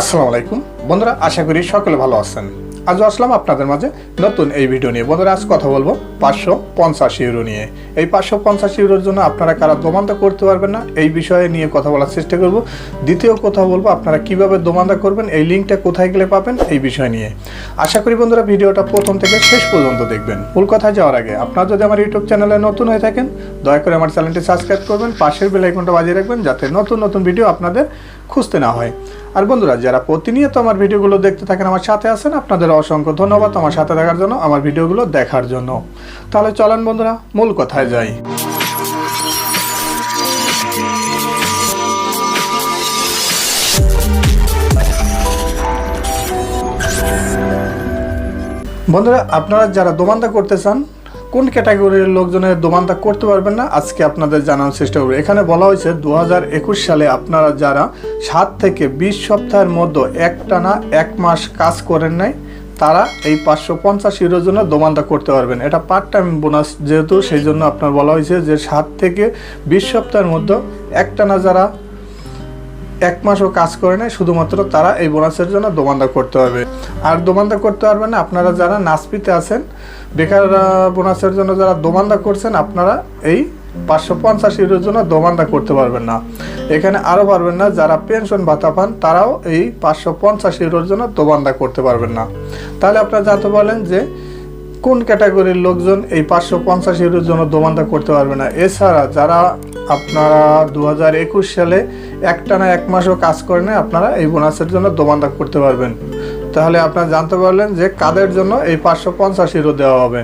আসসালামু আলাইকুম। বন্ধুরা, আশা করি সকলে ভালো আছেন। আজ আসলাম আপনাদের মাঝে নতুন এই ভিডিও নিয়ে। বন্ধুরা, আজ কথা বলব পাঁচশো পঞ্চাশ ইউরো নিয়ে। এই পাঁচশো পঞ্চাশ ইউরোর জন্য আপনারা কারা দোমান্দা করতে পারবেন না, এই বিষয়ে নিয়ে কথা বলার চেষ্টা করব। দ্বিতীয় কথা বলব, আপনারা কীভাবে দোমান্দা করবেন, এই লিঙ্কটা কোথায় গেলে পাবেন, এই বিষয় নিয়ে। আশা করি বন্ধুরা, ভিডিওটা প্রথম থেকে শেষ পর্যন্ত দেখবেন। মূল কথায় যাওয়ার আগে, আপনারা যদি আমার ইউটিউব চ্যানেলে নতুন হয়ে থাকেন, দয়া করে আমার চ্যানেলটি সাবস্ক্রাইব করবেন, পাশের বেল আইকনটা বাজিয়ে রাখবেন, যাতে নতুন নতুন ভিডিও আপনাদের খুঁজতে না হয়। আর বন্ধুরা, যারা প্রতিনিয়ত আমার ভিডিওগুলো দেখতে থাকেন, আমার সাথে আছেন, আপনাদের অসংখ্য ধন্যবাদ আমার সাথে থাকার জন্য, আমার ভিডিওগুলো দেখার জন্য। তাহলে চলেন বন্ধুরা, মূল কথায় যাই। বন্ধুরা, আপনারা যারা দোমান্দা করতে চান কোন ক্যাটাগরির লোকজনের দোমান্দা করতে পারবেন না, আজকে আপনাদের জানানোর চেষ্টা করব। এখানে বলা হয়েছে দু হাজার একুশ সালে আপনারা যারা সাত থেকে বিশ সপ্তাহের মধ্যে একটানা এক মাস কাজ করেন নাই, তারা এই পাঁচশো পঞ্চাশ ইউরোর জন্য দোমান্দা করতে পারবেন। এটা পার্ট টাইম বোনাস যেহেতু, সেই জন্য আপনার বলা হয়েছে যে সাত থেকে বিশ সপ্তাহের মধ্যে একটানা যারা এক মাসও কাজ করে নেয় শুধুমাত্র তারা এই বোনাসের জন্য দোমান্দা করতে পারবে আর দোমান্দা করতে পারবেন না, আপনারা যারা নাসপিতে আছেন বেকার বোনাসের জন্য যারা দোমান্দা করছেন, আপনারা এই পাঁচশো পঞ্চাশ ইউরোর জন্য দোমান্দা করতে পারবেন না। এখানে আরও পারবেন না, যারা পেনশন ভাতা পান, তারাও এই পাঁচশো পঞ্চাশ ইউরোর জন্য দোমান্দা করতে পারবেন না। তাহলে আপনারা জানতে পারলেন যে কোন ক্যাটাগরির লোকজন এই পাঁচশো পঞ্চাশ ইউরোর জন্য দোমান্দা করতে পারবে না। এছাড়া যারা আপনারা দু হাজার একুশ সালে একটানা এক মাসও কাজ করেন আপনারা এই বোনাসের জন্য দোমান্দা করতে পারবেন। তাহলে আপনারা জানতে পারলেন যে কাদের জন্য এই পাঁচশো পঞ্চাশ ইউরো দেওয়া হবে।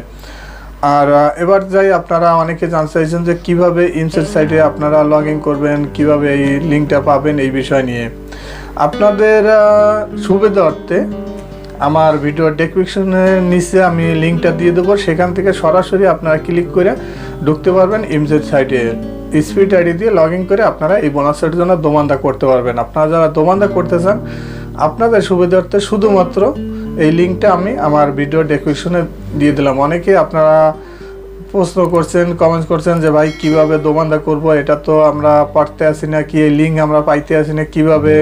আর এবার যাই আপনারা অনেকে জানতে চাইছেন যে কীভাবে ইনসেট সাইটে আপনারা লগ ইন করবেন, কীভাবে এই লিঙ্কটা পাবেন এই বিষয় নিয়ে। আপনাদের সুবিধার্থে আমার ভিডিও ডেসক্রিপশনের নিচে আমি লিঙ্কটা দিয়ে দেবো। সেখান থেকে সরাসরি আপনারা ক্লিক করে ঢুকতে পারবেন ইমজেড সাইটে স্পিড আইডি দিয়ে লগ ইন করে আপনারা এই বোনাসের জন্য দোমান্দা করতে পারবেন। আপনারা যারা দোমান্দা করতে চান, আপনাদের সুবিধার্থে শুধুমাত্র এই লিঙ্কটা আমি আমার ভিডিও ডেসক্রিপশনে দিয়ে দিলাম। অনেকে আপনারা প্রশ্ন করছেন কমেন্ট করছেন যে, ভাই, কীভাবে দোমান্দা করব? এটা তো আমরা পারতে আসি না কি? এই লিঙ্ক আমরা পাইতে আসি না, কীভাবে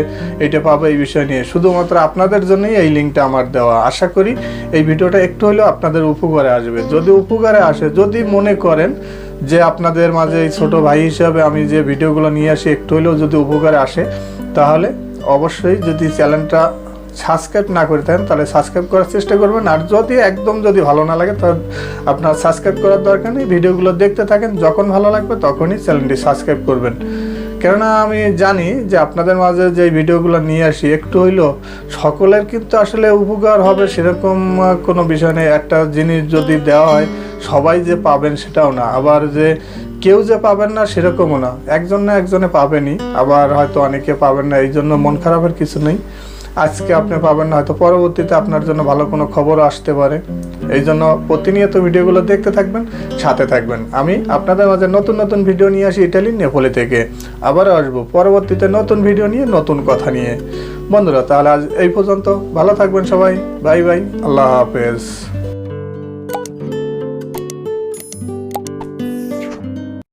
এটা পাবো? এই বিষয় নিয়ে। শুধুমাত্র আপনাদের জন্যই এই লিঙ্কটা আমার দেওয়া। আশা করি এই ভিডিওটা একটু হলেও আপনাদের উপকারে আসবে। যদি উপকারে আসে, যদি মনে করেন যে আপনাদের মাঝে এই ছোট ভাই হিসাবে আমি যে ভিডিওগুলো নিয়ে আসি, একটু হলেও যদি উপকারে আসে, তাহলে অবশ্যই যদি চ্যানেলটা সাবস্ক্রাইব না করে থাকেন, তাহলে সাবস্ক্রাইব করার চেষ্টা করবেন। আর যদি একদম যদি ভালো না লাগে, তাহলে আপনার সাবস্ক্রাইব করার দরকার নেই। ভিডিওগুলো দেখতে থাকেন, যখন ভালো লাগবে তখনই চ্যানেলটি সাবস্ক্রাইব করবেন। কেননা আমি জানি যে আপনাদের মাঝে যে ভিডিওগুলো নিয়ে আসি, একটু হইলেও সকলের কিন্তু আসলে উপকার হবে সেরকম কোনো বিষয় নেই। একটা জিনিস যদি দেওয়া হয়, সবাই যে পাবেন সেটাও না। আবার যে কেউ যে পাবেন না, সেরকমও না। একজন না একজনে পাবেনই। আবার হয়তো অনেকে পাবেন না এই জন্য মন খারাপের কিছু নেই। আজকে আপনি পাবেন না, হয়তো পরবর্তীতে আপনার জন্য ভালো কোনো খবর আসতে পারে। এই জন্য প্রতিনিয়ত ভিডিওগুলো দেখতে থাকবেন, সাথে থাকবেন। আমি আপনাদের মাঝে নতুন নতুন ভিডিও নিয়ে আসি ইটালি, নেপোলি থেকে। আবার আসব পরবর্তীতে নতুন ভিডিও নিয়ে, নতুন কথা নিয়ে। বন্ধুরা, তাহলে আজ এই পর্যন্ত। ভালো থাকবেন সবাই। Bye bye. আল্লাহ হাফেজ।